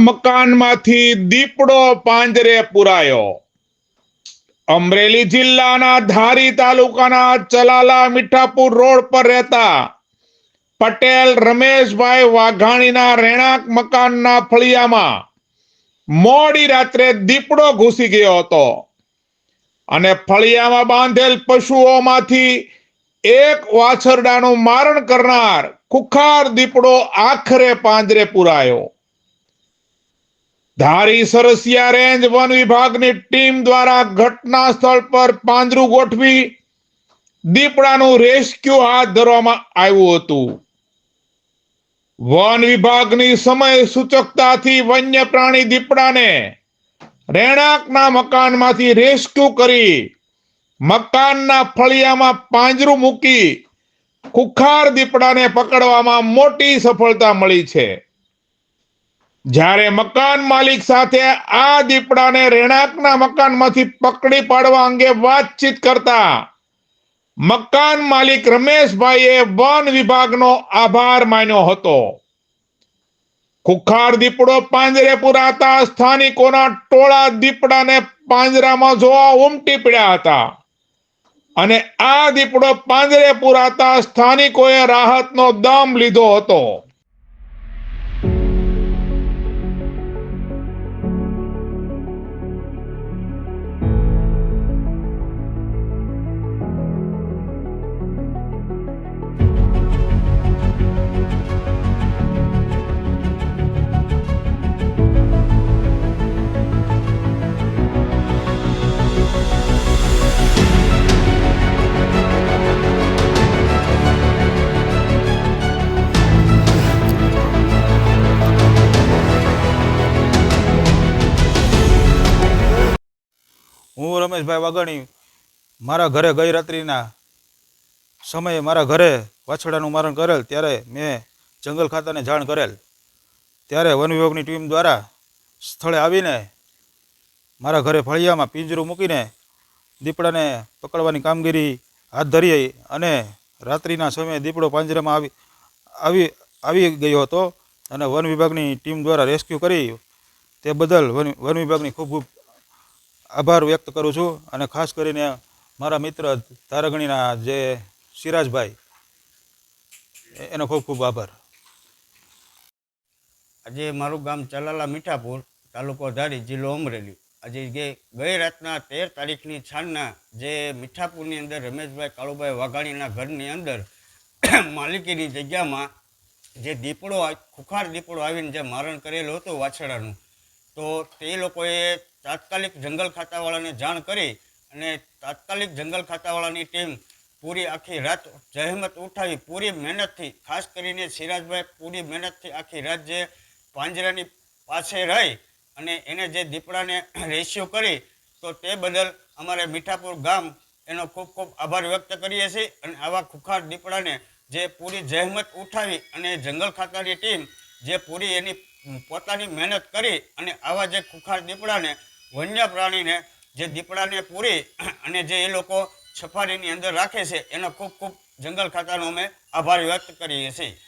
મકાનમાંથી દીપડો પાંજરે પુરાયો. અમરેલી જિલ્લાના ધારી તાલુકાના ચલાલા મીઠાપુર રોડ પર રહેતા પટેલ રમેશભાઈ વાઘાણીના રહેણાંક મકાનના ફળિયામાં મોડી રાત્રે દીપડો ઘૂસી ગયો હતો. અને ફળિયામાં બાંધેલ પશુઓમાંથી એક વાછરડાનું મારણ કરનાર કુખાર દીપડો આખરે પાંજરે પુરાયો. ધારી સરસિયા રેન્જ વન વિભાગની ટીમ દ્વારા ઘટના સ્થળ પર પાંજરું ગોઠવી દીપડાનું રેસ્ક્યુ હાથ ધરવામાં આવ્યું હતું. વન વિભાગની સમય સૂચકતાથી વન્ય પ્રાણી દીપડાને રહેણાંકના મકાનમાંથી રેસ્ક્યુ કરી મકાનના ફળિયામાં પાંજરું મૂકી કુખાર દીપડાને પકડવામાં મોટી સફળતા મળી છે. જ્યારે મકાન માલિક સાથે આ દીપડાને રહેણાંકના મકાનમાંથી પકડી પાડવા અંગે વાતચીત કરતા મકાન માલિક રમેશભાઈએ વન વિભાગનો આભાર માન્યો હતો. ખુખાર દીપડો પાંજરે પુરાતા સ્થાનિકોના ટોળા દીપડાને પાંજરામાં જોવા ઉમટી પડ્યા હતા. અને આ દીપડો પાંજરે પુરાતા સ્થાનિકોએ રાહતનો દમ લીધો હતો. હું રમેશભાઈ વાઘાણી, મારા ઘરે ગઈ રાત્રિના સમયે મારા ઘરે વાછડાનું મારણ કરેલ, ત્યારે મેં જંગલ ખાતાને જાણ કરેલ. ત્યારે વન વિભાગની ટીમ દ્વારા સ્થળે આવીને મારા ઘરે ફળિયામાં પિંજરું મૂકીને દીપડાને પકડવાની કામગીરી હાથ ધરી અને રાત્રિના સમયે દીપડો પાંજરામાં આવી આવી આવી ગયો હતો અને વન વિભાગની ટીમ દ્વારા રેસ્ક્યુ કરી તે બદલ વન વન વિભાગની ખૂબ ખૂબ આભાર વ્યક્ત કરું છું અને ખાસ કરીને મારા મિત્ર તારગણીના જે સિરાજભાઈ એનો ખૂબ ખૂબ આભાર. આજે મારું ગામ ચલાલા મીઠાપુર, તાલુકો ધારી, જિલ્લો અમરેલી. આજે જે ગઈ રાતના તેર તારીખની છાનના જે મીઠાપુરની અંદર રમેશભાઈ કાળુભાઈ વાઘાણીના ઘરની અંદર માલિકીની જગ્યામાં જે દીપડો ખુખાર દીપડો આવીને જે મારણ કરેલું હતું વાછડાનું તો તે લોકોએ તાત્કાલિક જંગલ ખાતાવાળાને જાણ કરી અને તાત્કાલિક જંગલ ખાતાવાળાની ટીમ પૂરી આખી રાત જહેમત ઉઠાવી, પૂરી મહેનતથી, ખાસ કરીને સિરાજભાઈ પૂરી મહેનતથી આખી રાત જે પાંજરાની પાસે રહી અને એને જે દીપડાને રેસ્યુ કરી, તો તે બદલ અમારે મીઠાપુર ગામ એનો ખૂબ ખૂબ આભાર વ્યક્ત કરીએ છીએ અને આવા ખુખાર દીપડાને જે પૂરી જહેમત ઉઠાવી અને જંગલ ખાતાની ટીમ જે પૂરી એની પોતાની મહેનત કરી અને આવા જે ખુખાર દીપડાને વન્ય પ્રાણીને જે દીપડાને પૂરી અને જે એ લોકો સફારીની અંદર રાખે છે, એનો ખૂબ ખૂબ જંગલ ખાતાનો અમે આભાર વ્યક્ત કરીએ છીએ.